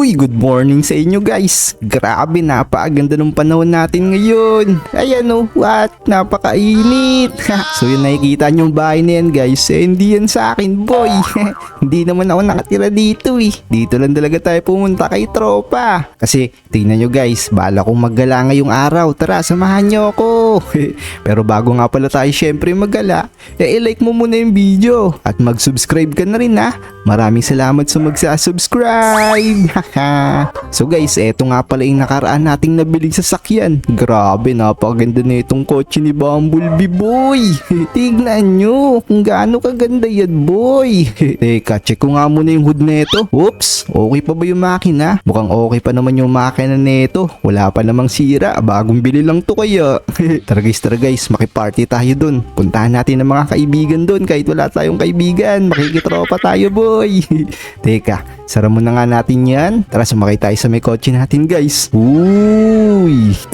Uy, good morning sa inyo guys. Grabe, napakaganda ng panahon natin ngayon. Ayan oh, what? Napakainit. so yun nakikita nyo yung bahay na yan guys. Eh, hindi yan sa akin boy. hindi naman ako nakatira dito eh. Dito lang talaga tayo pumunta kay tropa. Kasi tingnan nyo guys, bala kong maggala ngayong araw. Tara, samahan nyo ako. Pero bago nga pala tayo syempre maggala, eh i-like mo muna yung video. At mag-subscribe ka na rin ha. Maraming salamat sa magsasubscribe. So guys, eto nga pala yung nakaraan nating nabiling sasakyan. Grabe, napakaganda na itong kotse ni Bumblebee boy. Tignan nyo kung gaano kaganda yan boy. Teka, check ko nga muna yung hood nito. Oops, okay pa ba yung makina? Mukhang okay pa naman yung makina nito. Wala pa namang sira. Bagong bili lang to kaya. tara guys, tara guys, makiparty tayo dun. Puntahan natin ang mga kaibigan dun kahit wala tayong kaibigan. Makikitropa tayo boy. Teka, sara mo na nga natin yan. Tara, sumakay tayo sa may kotse natin guys. Uy,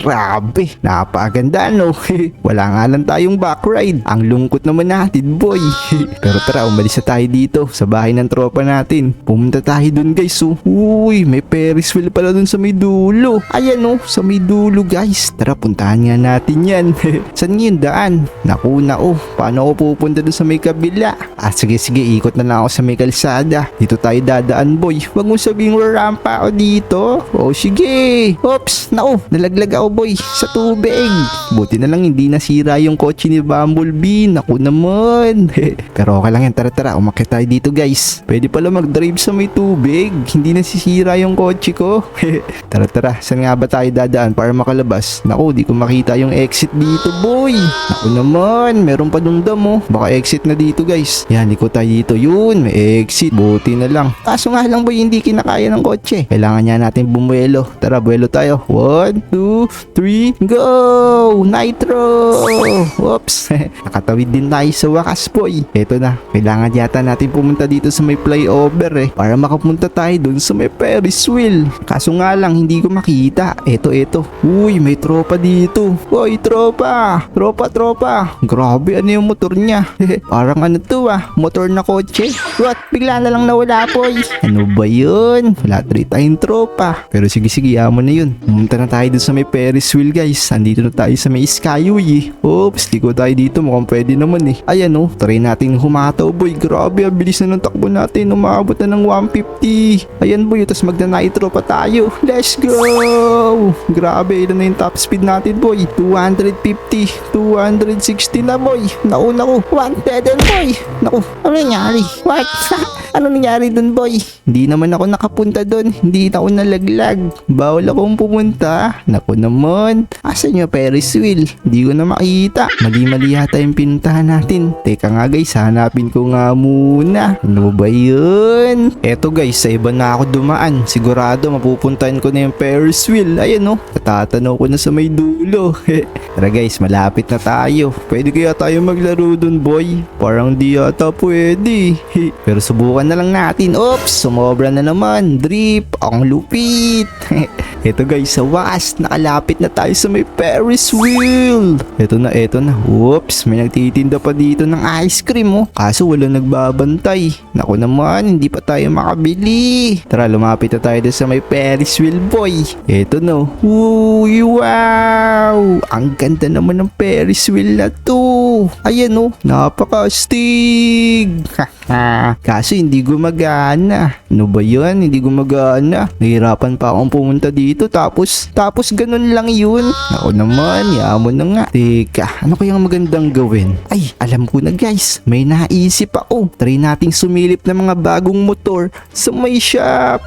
grabe. Napaganda no. Wala nga lang tayong back ride. Ang lungkot naman natin boy. Pero tara, umalis na tayo dito sa bahay ng tropa natin. Pumunta tayo dun guys. Oh. Uy, may Ferris wheel pala dun sa may dulo. Ayan oh, sa may dulo guys. Tara, puntahan nga natin yan. Saan nga yung daan? Naku na oh, paano ako pupunta dun sa may kabila? Ah, sige sige, ikot na lang ako sa may kalsada. Dito tayo dadaan boy. Huwag mong sabing rampa ako dito. Oh, sige. Oops, naku, nalaglag ako boy sa tubig. Buti na lang hindi nasira yung kotse ni Bumblebee. Naku naman. Pero okay lang yan, tara tara, umakit tayo dito guys. Pwede pala mag-drive sa may tubig. Hindi nasisira yung kotse ko. tara tara, saan nga ba tayo dadaan para makalabas? Naku, di ko makita yung exit dito boy. Naku naman, meron pa dong damo. Baka exit na dito guys. Yan, liko tayo dito. Yun, may exit. Buti na lang. Kaso nga lang boy, hindi kinakaya ng kotse. Kailangan niya natin bumuelo. Tara, buelo tayo. One, two, three, go! Nitro! Whoops! Nakatawid din tayo sa wakas boy. Eto na, kailangan yata natin pumunta dito sa may flyover eh. Para makapunta tayo dun sa may Ferris wheel. Kaso nga lang, hindi ko makita. Eto, eto. Uy, may tropa dito. Uy, tropa! Tropa, tropa! Grabe, ano yung motor niya? Parang ano to ah, motor na kotse. What? Bigla na lang nawala boy. Ano ba yun? Wala tuloy tayong tropa. Pero sige sige, yaman na yun. Pumunta na tayo dun sa may Ferris wheel guys. Andito na tayo sa may Skyway eh. Oops, liko tayo dito. Mukhang pwede naman eh. Ayan oh, try natin humataw boy. Grabe, ang bilis na ng takbo natin. Umabot na ng 150. Ayan boy, tapos magna-nitro pa tayo. Let's go! Grabe, ilan na yung top speed natin boy. 250, 260 na boy. Naku, naku. 110 boy. Naku, ano nangyari? What? ano nangyari dun boy? Hindi naman ako nakapunta dun. Hindi na ako nalaglag. Bawal akong pumunta. Naku naman. Asan yung Ferris wheel? Hindi ko na makita. Mali-mali yata yung pinuntahan natin. Teka nga guys, hanapin ko nga muna. Ano ba yun? Eto guys, sa iba na ako dumaan. Sigurado mapupuntahan ko na yung Ferris wheel. Ayan oh, natatanaw ko na sa may dulo. Tara guys, malapit na tayo. Pwede kaya tayo maglaro dun boy? Parang di yata pwede. Pero subukan na lang natin. Oops, sumobra na naman. Drip, ang lupit. Ito guys, sa wakas, nakalapit na tayo sa may Ferris wheel. Ito na, ito na. Oops, may nagtitinda pa dito ng ice cream oh. Kaso wala nagbabantay. Naku naman, hindi pa tayo makabili. Tara, lumapit na tayo sa may Ferris wheel boy. Ito no. Uy, wow! Ang ganda naman ng Ferris wheel na to. Ayan oh, napaka-stig. Kaso hindi gumagana. Ano ba yun? Hindi gumagana. Nahirapan pa akong pumunta dito. Tapos, tapos ganun lang yun. Ako naman, yamon na nga. Teka, ano kayang magandang gawin? Ay, alam ko na guys. May naisip ako. Try nating sumilip ng mga bagong motor sa may shop.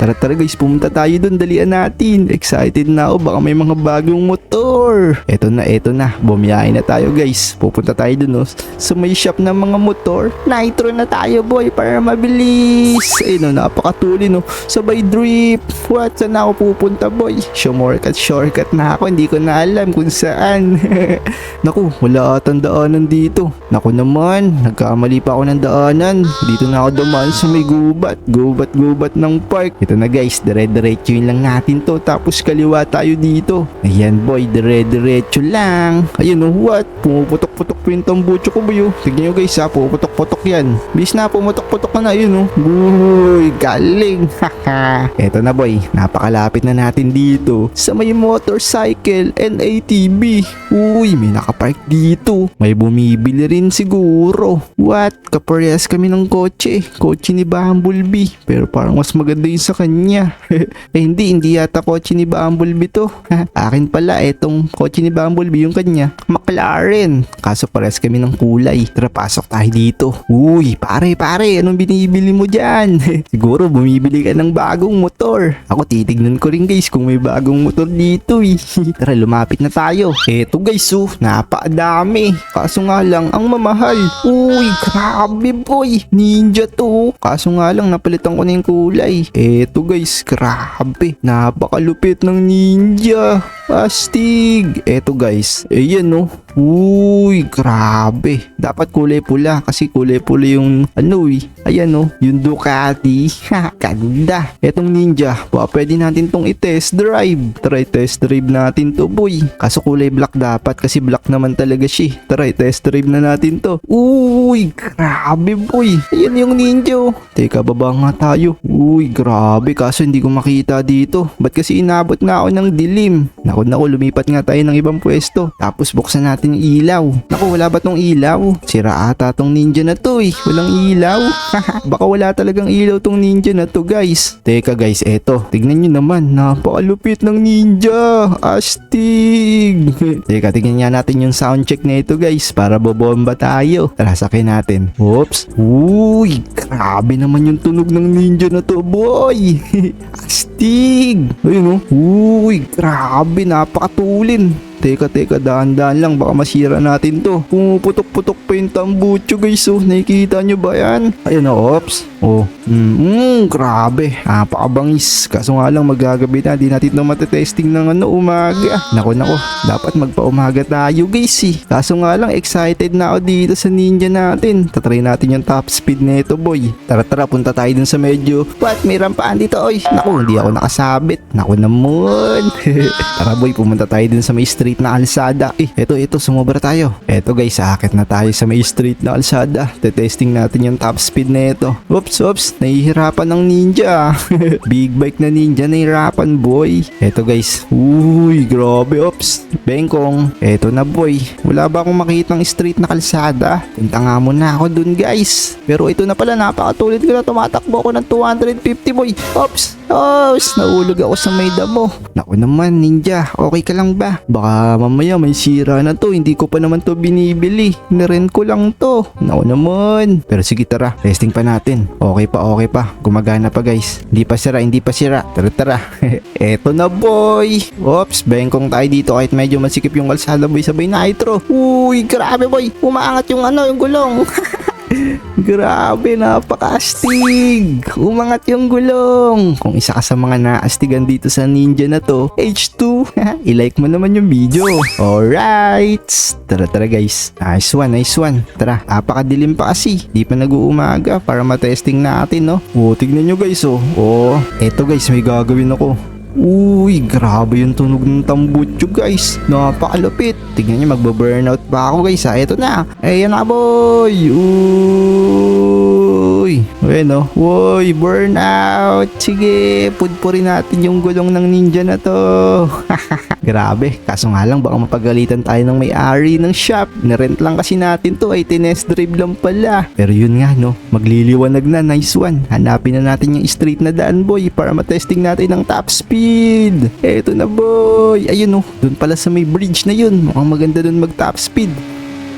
tara tara guys, pumunta tayo dun. Dalian natin. Excited na ako. Baka may mga bagong motor. Eto na, eto na. Bumiyahin na tayo guys. Pupunta tayo dun no, sa may shop ng mga motor. Nitro na tayo boy para mabilis. Ay no, napakatuli no. Sabay drip. What? Saan ako pupunta boy? Shortcut, shortcut na ako. Hindi ko na alam kung saan. Naku, wala atang daanan dito. Naku naman, nagkamali pa ako ng daanan. Dito na ako dumaan sa may gubat. Gubat-gubat ng park. Ito na guys, dire-diretso lang natin to. Tapos kaliwa tayo dito. Ayan boy, dire-diretso lang. Ayun oh, what? Pumuputok-putok po yung tambucho ko boy oh. Tignan nyo guys ha, pumuputok-putok yan. Bis na, pumutok-putok ka na yun oh. Uy, galing. Haha. Eto na boy, napakalapit na natin dito. Sa may motorcycle and ATV. Uy, may nakapark dito. May bumibili rin siguro. What? Kaparehas kami ng kotse. Kotse ni Bumblebee. Pero parang mas maganda yun sa kanya. eh hindi, hindi yata kotse ni Bumblebee to. Akin pala, etong kotse ni Bumblebee yung kanya. McLaren. Kaso parehas kami ng kulay. Tara, pasok tayo dito. Uy, pare, pare, anong binibili mo dyan? Siguro bumibili ka ng bagong motor. Ako titignan ko rin guys kung may bagong motor dito eh. Tara, lumapit na tayo. Eto guys, oh, napakadami. Kaso nga lang, ang mamahal. Uy, grabe boy. Ninja to. Kaso nga lang, napalitan ko na yung kulay. Eto guys, grabe. Napakalupit ng ninja. Astig. Eto guys, ayan oh. Uy, grabe. Dapat kulay pula kasi kulay pula yung ano eh. Ayan oh, yung Ducati. Ha, ganda. Etong ninja, pwede natin tong i-test drive. Try test drive natin to boy. Kaso kulay black dapat kasi black naman talaga siya. eh. Try test drive na natin to. Uy, grabe boy. Ayan yung ninja oh. Teka, baba nga tayo. Uy, grabe. Kaso hindi ko makita dito. Ba't kasi inabot nga ako ng dilim? Naku, naku, lumipat nga tayo ng ibang pwesto. Tapos buksan natin yung ilaw. Naku, wala ba tong ilaw? Sira ata tong ninja na to eh. Walang ilaw. Baka wala talagang ilaw tong ninja na to guys. Teka guys, eto. Tignan nyo naman. Napakalupit ng ninja. Astig. Teka, tignan nga natin yung sound check na ito guys. Para bobomba tayo. Tara, sakay natin. Oops. Uy, grabe naman yung tunog ng ninja na to boy. Astig. Ayun oh. Uy, grabe. Napakatulin. Teka, teka, dahan-dahan lang. Baka masira natin to. Pumuputok-putok pa yung tambucho guys. Oh, nakikita nyo ba yan? Ayun oh, ops. Oh, mm, mm, grabe. Napakabangis. Kaso nga lang magagabi na. Di natin na matetesting ng ano, umaga. Nako, nako. Dapat magpa-umaga tayo guys eh. Kaso nga lang, excited na ako dito sa ninja natin. Tatry natin yung top speed na ito boy. Tara, tara, punta tayo dun sa medyo. What? May rampaan dito, oy. Naku, hindi ako nakasabit. Naku naman. tara boy, pumunta tayo dun sa may street na kalsada. Eh, eto, eto, sumobra tayo. Eto guys, aakit na tayo sa may street na kalsada. Tetesting natin yung top speed na ito. Oops, oops, nahihirapan ng ninja. Big bike na ninja, nahihirapan boy. Eto guys, uy, grabe, oops. Bengkong, eto na boy. Wala ba akong makitang street na kalsada? Punta nga muna ako dun guys. Pero ito na pala, napakatulid ko na tumatakbo ako ng 250 boy. Oops, oops, naulog ako sa may damo. Naku naman, ninja, okay ka lang ba? Baka mamaya may sira na to, hindi ko pa naman to binibili. Naren ko lang to. Naku naman. Pero sige tara, testing pa natin. Okay pa, okay pa. Gumagana pa guys. Hindi pa sira, hindi pa sira. Tara, tara. Eto na boy. Oops, bengkong tayo dito kahit medyo masikip yung kalsada boy sabay nitro. Uy, grabe boy. Umaangat yung ano, yung gulong. Grabe, napakaastig. Umangat yung gulong. Kung isa ka sa mga naastigan dito sa ninja na to, H2, i-like mo naman yung video. Alright. Tara, tara guys. Nice one, nice one. Tara, napakadilim pa kasi. Di pa nag-uumaga para matesting natin, no? Oh, tignan nyo guys, oh. Oh, eto guys, may gagawin ako. Uy, grabe yung tunog ng tambutso guys. Napakalupit. Tignan nyo, magbo-burnout pa ako guys ha. Ito na. Ayan na boy. Uy. Ayan o. Uy, burnout. Sige, pudpurin natin yung gulong ng ninja na to. grabe. Kaso nga lang, baka mapagalitan tayo ng may-ari ng shop. Nirent lang kasi natin to. Ay, tinest drive lang pala. Pero yun nga no, magliliwanag na. Nice one. Hanapin na natin yung straight na daan boy para matesting natin ng top speed. Eto na boy. Ayun oh, dun pala sa may bridge na yun. Mukhang maganda dun mag top speed.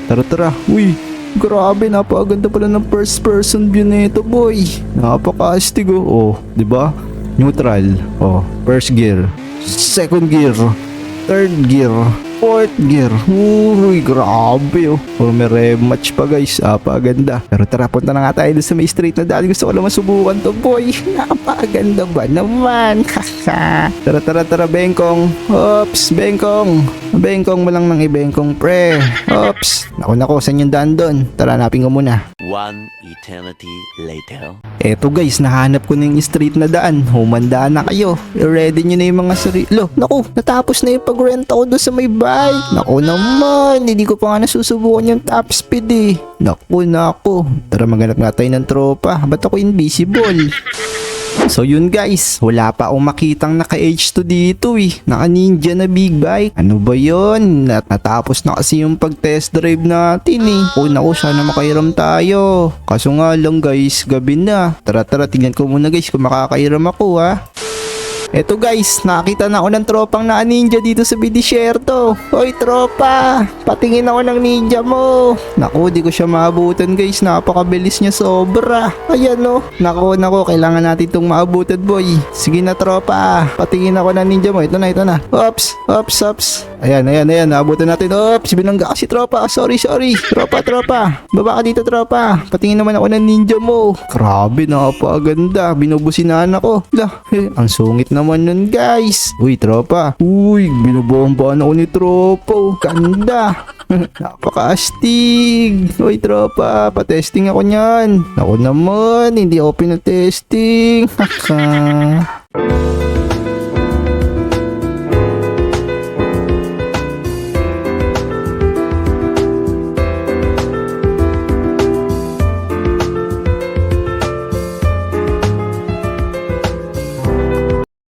Tara tara. Uy, grabe napakaganda pala ng first person view nito boy. Napaka-astig oh. Oh, 'di ba? Neutral. Oh, first gear. Second gear. Third gear. Fourth gear. Uy, grabe oh. Oh, may rematch pa guys. Apaganda. Pero tara, punta na nga tayo dun sa may street na dati. Gusto ko lang masubukan to boy. Napakaganda ba naman? tara, tara, tara, Bengkong. Ops, Bengkong. Bengkong mo lang ng ibengkong pre. Ops. Naku, naku, saan yung daan doon? Tara, hanapin ko muna. One eternity later. Eto guys, nahanap ko na yung street na daan. Humanda na kayo. Ready nyo na yung mga sarili. Lo, naku, natapos na yung pag-rent ako doon sa may bahay. Naku naman, hindi ko pa nga nasusubukan yung top speed eh. Naku, naku. Tara maghanap nga tayo ng tropa. Ba't ako invisible? So yun guys, wala pa akong makitang naka-H2 dito eh. Naka-ninja na big bike. Ano ba yun? Nat natapos na kasi yung pag-test drive natin eh. O naku, sana makairam tayo. Kaso nga lang guys, gabi na. Tara tara, tingnan ko muna guys kung makakairam ako ha. Eto guys, nakita na ako ng tropang na ninja dito sa Bidisyerto. Hoy tropa, patingin ako ng ninja mo. Naku, di ko siya maabutan guys, napakabilis niya sobra. Ayan no, naku, naku, kailangan natin itong maabutan boy. Sige na tropa, patingin ako ng ninja mo. Ito na, ito na. Ops, ops, ops. Ayan, ayan, ayan, naabutan natin. Ops, binangga kasi tropa. Sorry, sorry. Tropa, tropa. Baba ka dito tropa. Patingin naman ako ng ninja mo. Grabe, napakaganda. Binubusinahan ako. Lah, eh, ang sungit naman nun guys. Uy, tropa. Uy, binubombahan ako ni tropa. Ganda. Napaka-astig. Uy, tropa. Pa-testing ako niyan. Ako naman, hindi ako pinatesting. Haka.